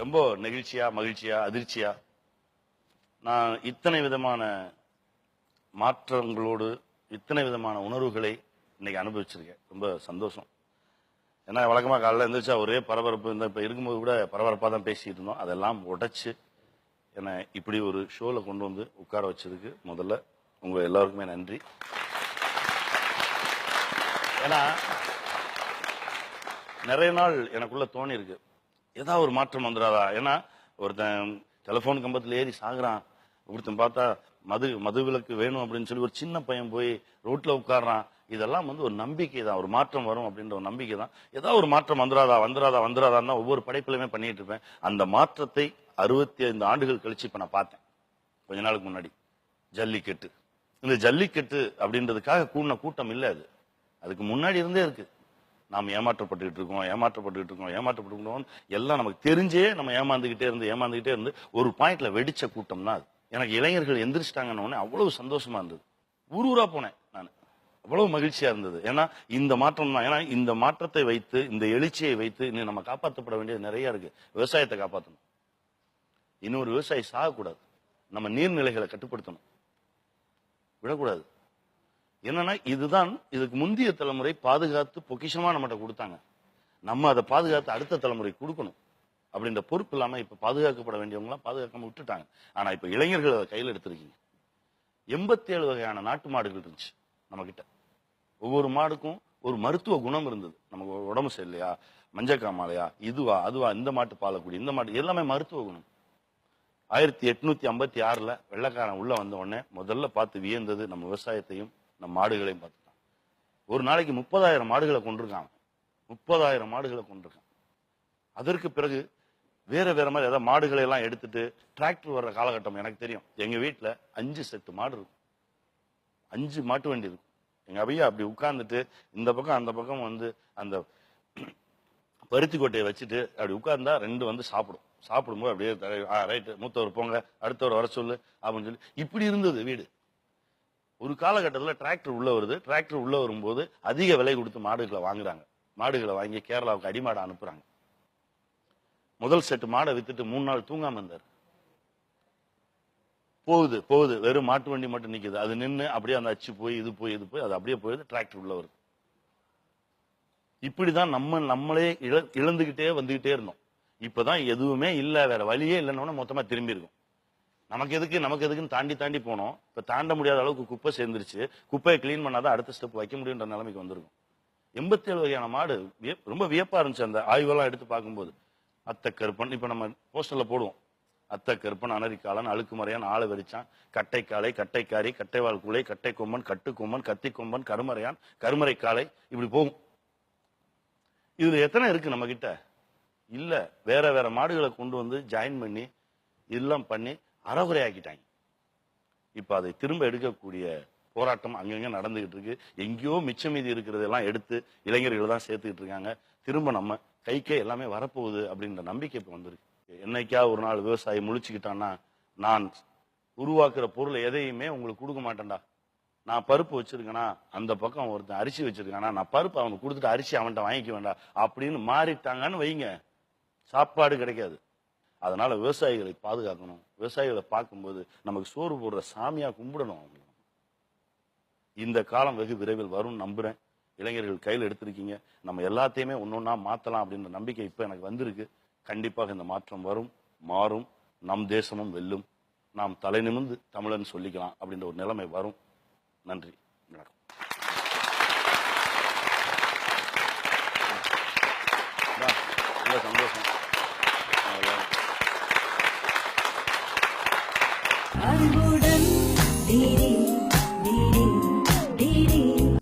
ரொம்ப நெகிழ்ச்சியா மகிழ்ச்சியா அதிர்ச்சியா? நான் இத்தனை விதமான மாற்றங்களோடு இத்தனை விதமான உணர்வுகளை இன்னைக்கு அனுபவிச்சிருக்கேன். ரொம்ப சந்தோஷம். ஏன்னா வழக்கமாக காலையில் எழுந்திரிச்சா ஒரே பரபரப்பு இந்த இப்போ இருக்கும்போது கூட பரபரப்பாக தான் பேசிட்டு இருந்தோம். அதெல்லாம் உடைச்சு என்னை இப்படி ஒரு ஷோவில் கொண்டு வந்து உட்கார வச்சதுக்கு முதல்ல உங்கள் எல்லாருக்குமே நன்றி. ஏன்னா நிறைய நாள் எனக்குள்ள தோணி இருக்கு ஏதாவது ஒரு மாற்றம் வந்துடாதா? ஏன்னா ஒருத்தன் டெலிஃபோன் கம்பத்தில் ஏறி சாகுறான். ஒருத்தன் பார்த்தா மது மது விலக்கு வேணும் அப்படின்னு சொல்லி ஒரு சின்ன பையன் போய் ரோட்டில் உட்கார்றான். இதெல்லாம் வந்து ஒரு நம்பிக்கை தான் ஒரு மாற்றம் வரும் அப்படின்ற ஒரு நம்பிக்கை தான் ஏதாவது ஒரு மாற்றம் வந்துடாதா? வந்துடாதா? வந்துடாதான் ஒவ்வொரு படைப்பிலுமே பண்ணிட்டு இருப்பேன். அந்த மாற்றத்தை அறுபத்தி ஐந்து ஆண்டுகள் கழிச்சு இப்போ நான் பார்த்தேன். கொஞ்ச நாளுக்கு முன்னாடி. ஜல்லிக்கட்டு. இந்த ஜல்லிக்கட்டு அப்படின்றதுக்காக கூடின கூட்டம் இல்லை அது. அதுக்கு முன்னாடி இருந்தே இருக்கு. நாம் ஏமாற்றப்பட்டுக்கிட்டு இருக்கோம் ஏமாற்றப்பட்டுக்கிட்டு இருக்கோம் ஏமாற்றப்பட்டுக்கிட்டோம் எல்லாம் நமக்கு தெரிஞ்சே நம்ம ஏமாந்துக்கிட்டே இருந்து ஏமாந்துக்கிட்டே இருந்து ஒரு பாயிண்ட்ல வெடிச்ச கூட்டம் தான் அது. எனக்கு இளைஞர்கள் எந்திரிச்சிட்டாங்கன்னு அவ்வளவு சந்தோஷமா இருந்தது. ஊர் ஊரா போனேன் நான். அவ்வளவு மகிழ்ச்சியா இருந்தது. ஏன்னா இந்த மாற்றம் தான். ஏன்னா இந்த மாற்றத்தை வைத்து இந்த எழுச்சியை வைத்து இன்னும் நம்ம காப்பாற்றப்பட வேண்டியது நிறைய இருக்கு. விவசாயத்தை காப்பாற்றணும் இன்னொரு விவசாயி சாகக்கூடாது. நம்ம நீர்நிலைகளை கட்டுப்படுத்தணும். விடக்கூடாது. என்னன்னா இதுதான் இதுக்கு முந்தைய தலைமுறை பாதுகாத்து பொக்கிஷமா நம்மகிட்ட கொடுத்தாங்க. நம்ம அதை பாதுகாத்து அடுத்த தலைமுறை கொடுக்கணும். அப்படின்ற பொறுப்பு இல்லாமல் இப்போ பாதுகாக்கப்பட வேண்டியவங்களாம் பாதுகாக்காம விட்டுட்டாங்க. ஆனால் இப்போ இளைஞர்கள் அதை கையில் எடுத்திருக்கீங்க. எண்பத்தேழு வகையான நாட்டு மாடுகள் இருந்துச்சு நம்மக்கிட்ட ஒவ்வொரு மாடுக்கும் ஒரு மருத்துவ குணம் இருந்தது. நமக்கு உடம்பு சரியில்லையா? மஞ்சக்காமாலையா இதுவா? அதுவா? இந்த மாட்டு பாலக்குடி இந்த மாட்டு எல்லாமே மருத்துவ குணம். ஆயிரத்தி எட்நூத்தி ஐம்பத்தி ஆறில் வெள்ளக்காரன் உள்ள வந்த உடனே முதல்ல பார்த்து வியந்தது நம்ம விவசாயத்தையும் நம்ம மாடுகளையும் பார்த்துட்டான். ஒரு நாளைக்கு முப்பதாயிரம் மாடுகளை கொண்டிருக்கான் முப்பதாயிரம் மாடுகளை கொண்டிருக்கான். அதற்கு பிறகு வேற வேற மாதிரி ஏதாவது மாடுகளை எல்லாம் எடுத்துட்டு டிராக்டர் வர்ற காலகட்டம் எனக்கு தெரியும். எங்க வீட்டில் அஞ்சு செட்டு மாடு இருக்கும். அஞ்சு மாட்டு வண்டி இருக்கும். எங்க அவையா அப்படி உட்கார்ந்துட்டு இந்த பக்கம் அந்த பக்கம் வந்து அந்த பருத்தி கொட்டையை வச்சுட்டு அப்படி உட்கார்ந்தா ரெண்டு வந்து சாப்பிடும். சாப்பிடும்போது அப்படியே ரைட்டு மூத்தவர் போங்க அடுத்தவர் வர சொல்லு அப்படின்னு சொல்லி. இப்படி இருந்தது வீடு. ஒரு காலகட்டத்தில் டிராக்டர் உள்ள வருது. டிராக்டர் உள்ள வரும்போது அதிக விலை கொடுத்து மாடுகளை வாங்குறாங்க. மாடுகளை வாங்கி கேரளாவுக்கு அடிமாடை அனுப்புறாங்க. முதல் செட்டு மாடை வித்துட்டு மூணு நாள் தூங்காம இருந்தார். போகுது போகுது. வெறும் மாட்டு வண்டி மட்டும் நிக்குது. அது நின்னு அப்படியே அந்த அச்சு போய் இது போய் இது போய் அது அப்படியே போயிடுது. டிராக்டர் உள்ள வருது. இப்படிதான் நம்ம நம்மளே இழ இழந்துகிட்டே வந்துகிட்டே இருந்தோம். இப்பதான் எதுவுமே இல்லை வேற வழியே இல்லைன்னு மொத்தமா திரும்பி இருக்கும். நமக்கு எதுக்கு நமக்கு எதுக்குன்னு தாண்டி தாண்டி போனோம். இப்போ தாண்ட முடியாத அளவுக்கு குப்பை சேர்ந்துருச்சு. குப்பையை க்ளீன் பண்ணாதான் அடுத்த ஸ்டெப் வைக்க முடியுன்ற நிலைமைக்கு வந்திருக்கும். எண்பத்தி ஏழு வகையான மாடு வியப்- ரொம்ப வியப்பாக இருந்துச்சு அந்த ஆய்வெல்லாம் எடுத்து பார்க்கும்போது. அத்தை கருப்பன் இப்போ நம்ம போஸ்டரில் போடுவோம். அத்தை கருப்பன் அனரிக்காலன் அழுக்குமறையான் ஆளை வெறிச்சான். கட்டைக்காலை கட்டைக்காரி கட்டைவாள் குலை கட்டை கொம்பன் கட்டு கொம்பன் கத்தி கொம்பன் கருமறையான் கருமறை காலை இப்படி போகும். இதுல எத்தனை இருக்கு நம்ம கிட்ட இல்ல வேற வேற மாடுகளை கொண்டு வந்து ஜாயின் பண்ணி எல்லாம் பண்ணி அறகுறையாக்கிட்டாங்க இப்போ அதை திரும்ப எடுக்கக்கூடிய போராட்டம் அங்கங்கே நடந்துகிட்டு இருக்கு. எங்கேயோ மிச்சம் மீதி இருக்கிறதெல்லாம் எடுத்து இளைஞர்கள் தான் சேர்த்துக்கிட்டு இருக்காங்க. திரும்ப நம்ம கைக்கே எல்லாமே வரப்போகுது அப்படின்ற நம்பிக்கை இப்போ வந்திருக்கு. என்னைக்கா ஒரு நாள் விவசாயி முழிச்சுக்கிட்டான்னா நான் உருவாக்குற பொருள் எதையுமே உங்களுக்கு கொடுக்க மாட்டேன்டா. நான் பருப்பு வச்சிருக்கேனா அந்த பக்கம் ஒருத்தன் அரிசி வச்சிருக்கானா நான் பருப்பு அவனுக்கு கொடுத்துட்டு அரிசி அவன்கிட்ட வாங்கிக்க வேண்டாம் அப்படின்னு மாறிட்டாங்கன்னு வைங்க. சாப்பாடு கிடைக்காது. அதனால விவசாயிகளை பாதுகாக்கணும். விவசாயிகளை பார்க்கும்போது நமக்கு சோறு போடுற சாமியா கும்பிடணும் அவங்க இந்த காலம் வெகு விரைவில் வரும் நம்புறேன். இளைஞர்கள் கையில் எடுத்திருக்கீங்க. நம்ம எல்லாத்தையுமே ஒன்னொன்னா மாத்தலாம் அப்படின்ற நம்பிக்கை இப்ப எனக்கு வந்திருக்கு. கண்டிப்பாக இந்த மாற்றம் வரும் மாறும். நம் தேசமும் வெல்லும். நாம் தலை நிமிர்ந்து தமிழன் சொல்லிக்கலாம் அப்படின்ற ஒரு நிலைமை வரும். நன்றி.